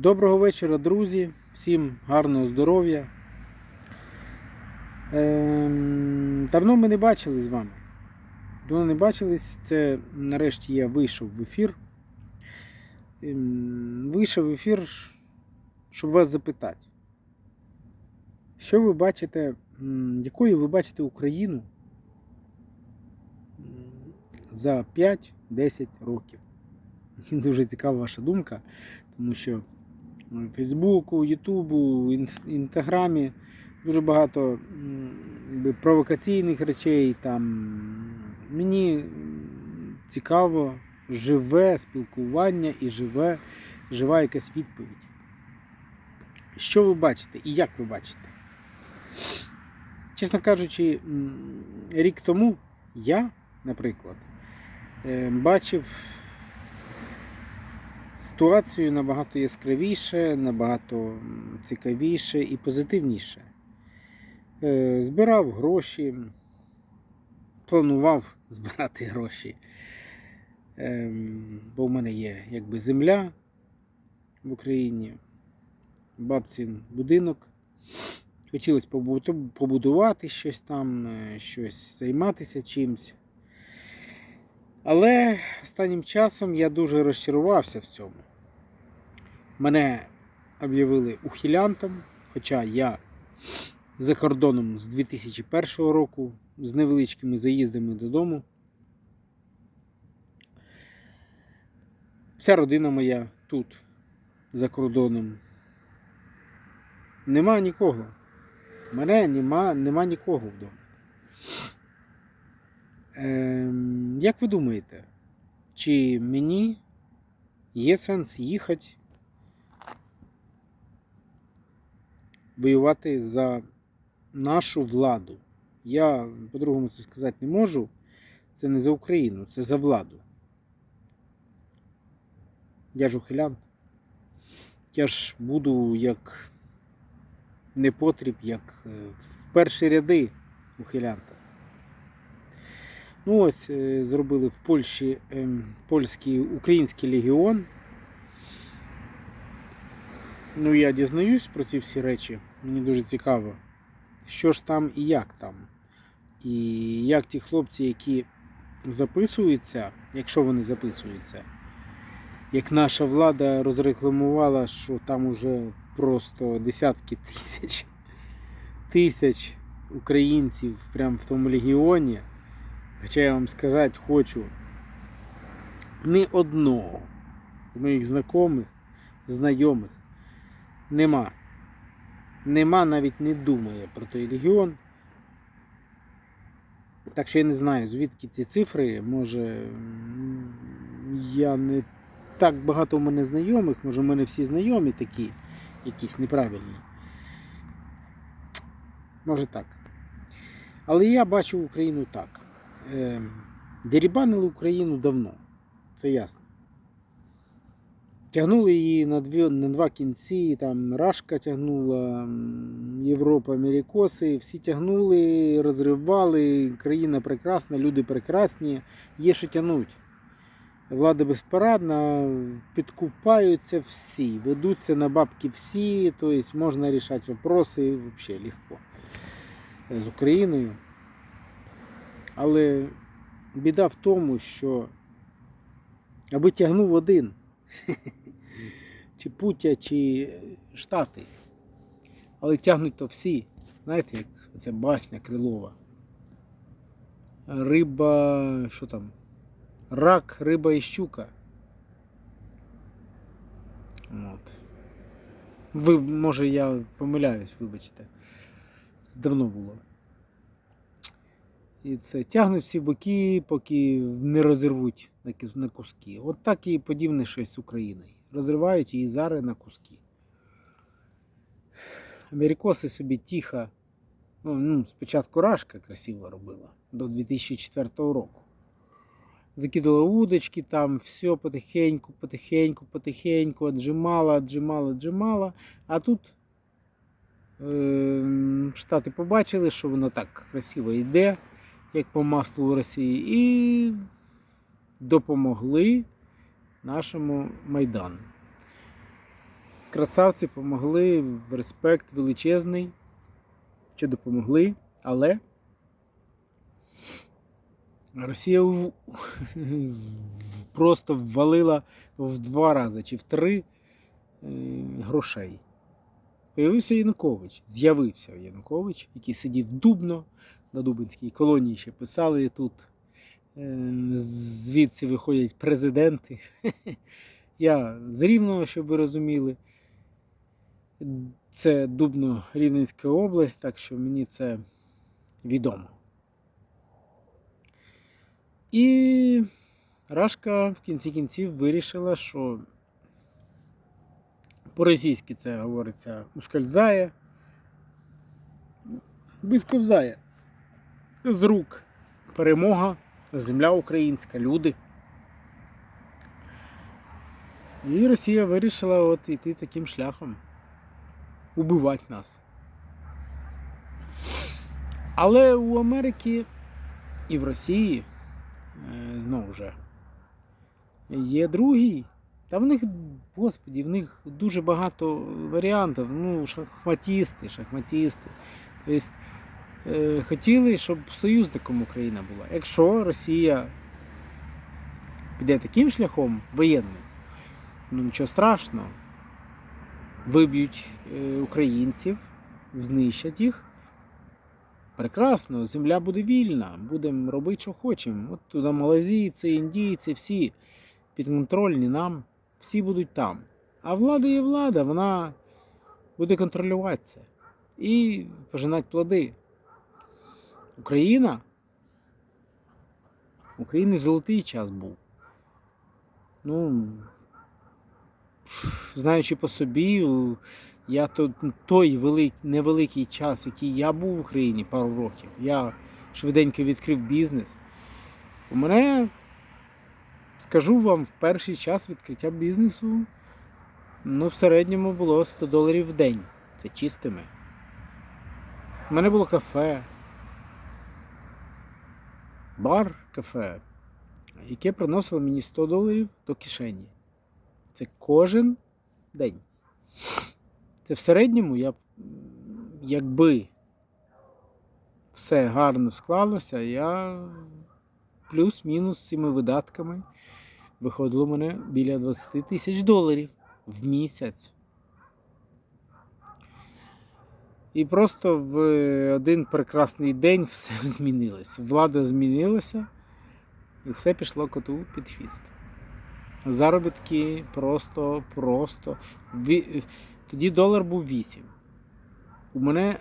Доброго вечора, друзі. Всім гарного здоров'я. Ем, давно ми не бачили з вами. Давно не бачились. Це нарешті я вийшов в ефір. Ем, вийшов в ефір, щоб вас запитати. Що ви бачите, якою ви бачите Україну за 5-10 років? Дуже цікава ваша думка, тому що Фейсбуку, Ютубу, Ін- Інстаграмі дуже багато провокаційних речей. Там мені цікаво живе спілкування і живе, жива якась відповідь. Що ви бачите і як ви бачите? Чесно кажучи, рік тому я, наприклад, е, бачив ситуацію набагато яскравіше, набагато цікавіше і позитивніше. Е, Збирав гроші, планував збирати гроші. Ем, Бо в мене є якби земля в Україні, бабцін будинок. Хотілося побудувати щось там, е, щось займатися чимось. Але останнім часом я дуже розчарувався в цьому. Мене об'явили ухилянтом, хоча я за кордоном з 2001 року з невеличкими заїздами додому. Вся родина моя тут, за кордоном. Нема нікого. Мене нема, нема нікого вдома. Ем, як ви думаєте, чи мені є сенс їхати воювати за нашу владу? Я по-другому це сказати не можу. Це не за Україну, це за владу. Я ж ухилянт. Я ж буду як непотріб, як е, в перші ряди ухилянта. Ну ось е, зробили в Польщі ем, польський український легіон. Ну, я дізнаюсь про ці всі речі. Мені дуже цікаво, що ж там і як там. І як ті хлопці, які записуються, якщо вони записуються, як наша влада розрекламувала, що там уже просто десятки тисяч тисяч українців прямо в тому легіоні. Хоча я вам сказати хочу, ні одного з моїх знайомих, знайомих нема. Нема, навіть не думає про той легіон. Так що я не знаю, звідки ці цифри. Може, я не так багато у мене знайомих, може, у мене всі знайомі такі, якісь неправильні. Може так. Але я бачу Україну так. Е, Дерібанили Україну давно, це ясно. Тягнули її на, дві, на два кінці, там Рашка тягнула, Європа, Америкоси, всі тягнули, розривали, країна прекрасна, люди прекрасні, є що тягнуть. Влада безпорадна, підкупаються всі, ведуться на бабки всі, тобто можна рішати вопроси взагалі легко з Україною. Але біда в тому, що аби тягнув один, чи Путя, чи Штати. Але тягнуть то всі. Знаєте, як це басня крилова. Риба, що там? Рак, риба і щука. От. Ви, може, я помиляюсь, вибачте. Давно було. І це тягнуть всі боки, поки не розірвуть на куски. От так і подібне щось з Україною. Розривають її зараз на куски. Америкоси собі тихо. Ну, ну, спочатку Рашка красиво робила до 2004 року. Закидала удочки, там все потихеньку, потихеньку, потихеньку, отжимала, отжимала, отжимала. А тут е, Штати побачили, що воно так красиво йде, як по маслу у Росії, і допомогли нашому Майдану. красавці помогли, респект величезний, чи допомогли, але Росія в- просто ввалила в два рази чи в три е, грошей. Появився Янукович, з'явився Янукович, який сидів Дубно, на Дубинській колонії ще писали тут. е, Звідси виходять президенти. Я з Рівного, щоб ви розуміли. Це Дубно Рівненська область, так що мені це відомо. І Рашка в кінці кінців вирішила, що по-російськи це говориться ускользає, висковзає з рук перемога, земля українська, люди. І Росія вирішила от йти таким шляхом. Убивати нас. Але у Америки і в Росії е, знову ж є другий. Та в них, господі, в них дуже багато варіантів. Ну, шахматісти, шахматісти. Тобто, хотіли, щоб союзником Україна була. Якщо Росія піде таким шляхом воєнним, ну нічого страшного. Виб'ють е, українців, знищать їх. Прекрасно, земля буде вільна, будемо робити, що хочемо. От туди малазійці, індійці, всі підконтрольні нам, всі будуть там. А влада є влада, вона буде контролювати це і пожинати плоди. Україна. України золотий час був. Ну, знаючи по собі, я то, той велик, невеликий час, який я був в Україні пару років, я швиденько відкрив бізнес. У мене, скажу вам, в перший час відкриття бізнесу ну, в середньому було 100 доларів в день. Це чистими. У мене було кафе, бар, кафе, яке приносило мені 100 доларів до кишені. Це кожен день. Це в середньому я, якби все гарно склалося, я плюс-мінус цими видатками виходило мене біля 20 тисяч доларів в місяць. І просто в один прекрасний день все змінилось. Влада змінилася, і все пішло коту під хвіст. Заробітки просто, просто. Тоді долар був 8. У мене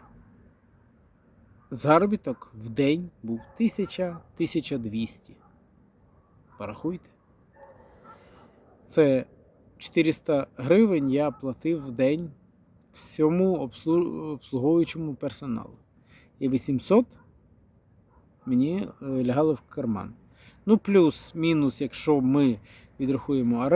заробіток в день був 1000-1200. Порахуйте. Це 400 гривень я платив в день всьому обслуговуючому персоналу. І 800 мені е, лягало в карман. Ну, плюс-мінус, якщо ми відрахуємо